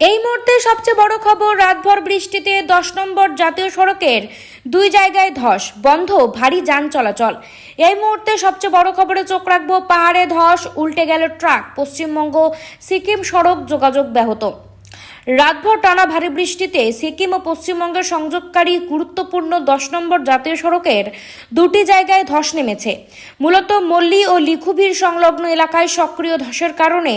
এই মুহূর্তে সবচেয়ে বড় খবর, রাতভর বৃষ্টিতে দশ নম্বর জাতীয় সড়কের দুই জায়গায় ধস, বন্ধ ভারী যান চলাচল। এই মুহূর্তে সবচেয়ে বড় খবরে চোখ রাখব পাহাড়ে ধস, উল্টে গেল ট্রাক, পশ্চিমবঙ্গ, সিকিম সড়ক যোগাযোগ ব্যাহত। রাতভর টানা ভারী বৃষ্টিতে সিকিম ও পশ্চিমবঙ্গের সংযোগকারী গুরুত্বপূর্ণ দশ নম্বর জাতীয় সড়কের দুটি জায়গায় ধস নেমেছে। মূলত মল্লি ও লিখুভির সংলগ্ন এলাকায় সক্রিয় ধসের কারণে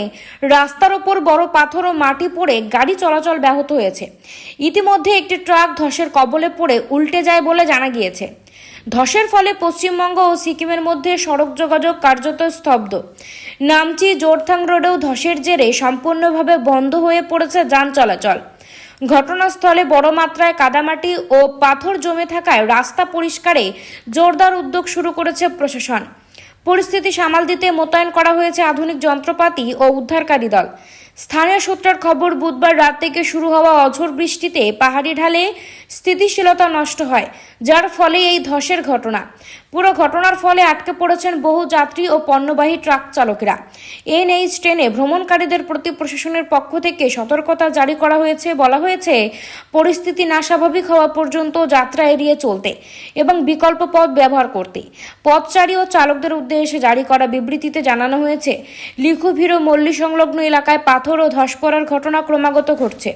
রাস্তার ওপর বড় পাথর ও মাটি পড়ে গাড়ি চলাচল ব্যাহত হয়েছে। ইতিমধ্যে একটি ট্রাক ধসের কবলে পড়ে উল্টে যায় বলে জানা গিয়েছে। ধসের ফলে পশ্চিমবঙ্গ ও সিকিমের মধ্যে সড়ক যোগাযোগ কার্যত স্তব্ধ। নামচি জোরথাং রোডেও ধসের জেরে সম্পূর্ণভাবে বন্ধ হয়ে পড়েছে যান চলাচল। ঘটনাস্থলে বড় মাত্রায় কাদামাটি ও পাথর জমে থাকায় রাস্তা পরিষ্কারে জোরদার উদ্যোগ শুরু করেছে প্রশাসন। পরিস্থিতি সামাল দিতে মোতায়েন করা হয়েছে আধুনিক যন্ত্রপাতি ও উদ্ধারকারী দল। স্থানীয় সূত্রের খবর, বুধবার রাত থেকে শুরু হওয়া অঝোর বৃষ্টিতে পাহাড়ি ঢালে স্থিতিশীলতা নষ্ট হয়, যার ফলে এই ধসের ঘটনা। পুরো ঘটনার ফলে আটকে পড়েছেন বহু যাত্রী ও পণ্যবাহী ট্রাক চালকেরা। এনএইচ ট্রেনে ভ্রমণকারীদের প্রতি প্রশাসনের পক্ষ থেকে সতর্কতা জারি করা হয়েছে, বলা হয়েছে, পরিস্থিতি না স্বাভাবিক হওয়া পর্যন্ত যাত্রা এড়িয়ে চলতে এবং বিকল্প পথ ব্যবহার করতে। পথচারী ও চালকদের উদ্দেশ্যে জারি করা বিবৃতিতে জানানো হয়েছে, লিখুভির মল্লী সংলগ্ন এলাকায় পাথর ও ধস পড়ার ঘটনা ক্রমাগত ঘটছে।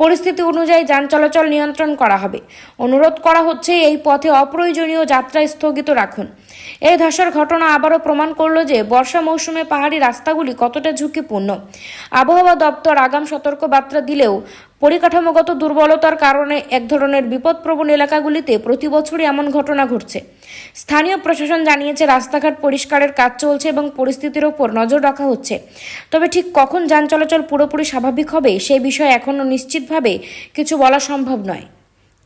পরিস্থিতি অনুযায়ী যান চলাচল নিয়ন্ত্রণ করা হবে। অনুরোধ করা হচ্ছে এই পথে অপ্রয়োজনীয় যাত্রা স্থগিত রাখুন। এই ধসের ঘটনা আবারও প্রমাণ করল যে বর্ষা মৌসুমে পাহাড়ি রাস্তাগুলি কতটা ঝুঁকিপূর্ণ। আবহাওয়া দপ্তর আগাম সতর্কবার্তা দিলেও পরিকাঠামোগত দুর্বলতার কারণে এক ধরনের বিপদপ্রবণ এলাকাগুলিতে প্রতি বছরই এমন ঘটনা ঘটছে। স্থানীয় প্রশাসন জানিয়েছে, রাস্তাঘাট পরিষ্কারের কাজ চলছে এবং পরিস্থিতির ওপর নজর রাখা হচ্ছে। তবে ঠিক কখন যান চলাচল পুরোপুরি স্বাভাবিক হবে সেই বিষয়ে এখনও নিশ্চিতভাবে কিছু বলা সম্ভব নয়।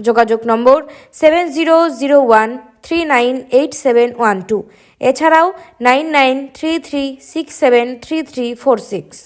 যোগাযোগ নম্বর seven zero zero one three nine eight seven one two এছাড়াও nine nine three three six seven three three four six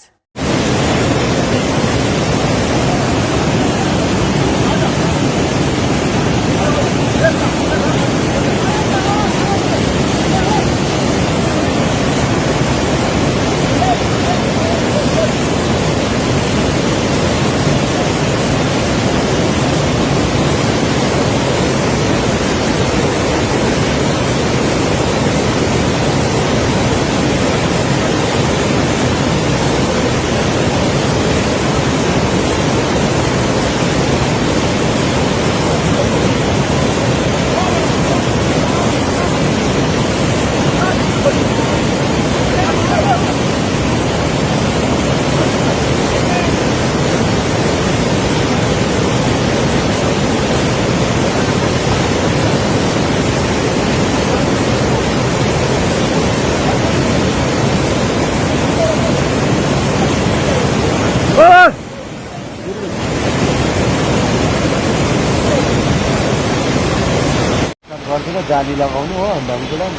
गरिदिएर जाली लगाउनु हो अन्त उसलाई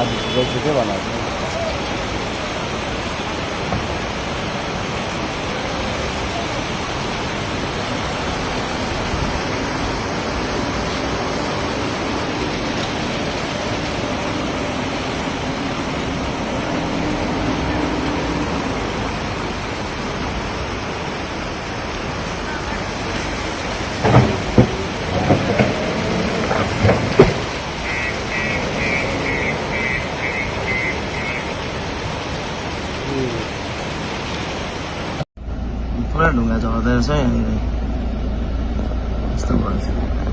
आज गइसक्यो भन्नु पुरा ढुङ्गा झर्दो रहेछ है यहाँनिर यस्तो भएछ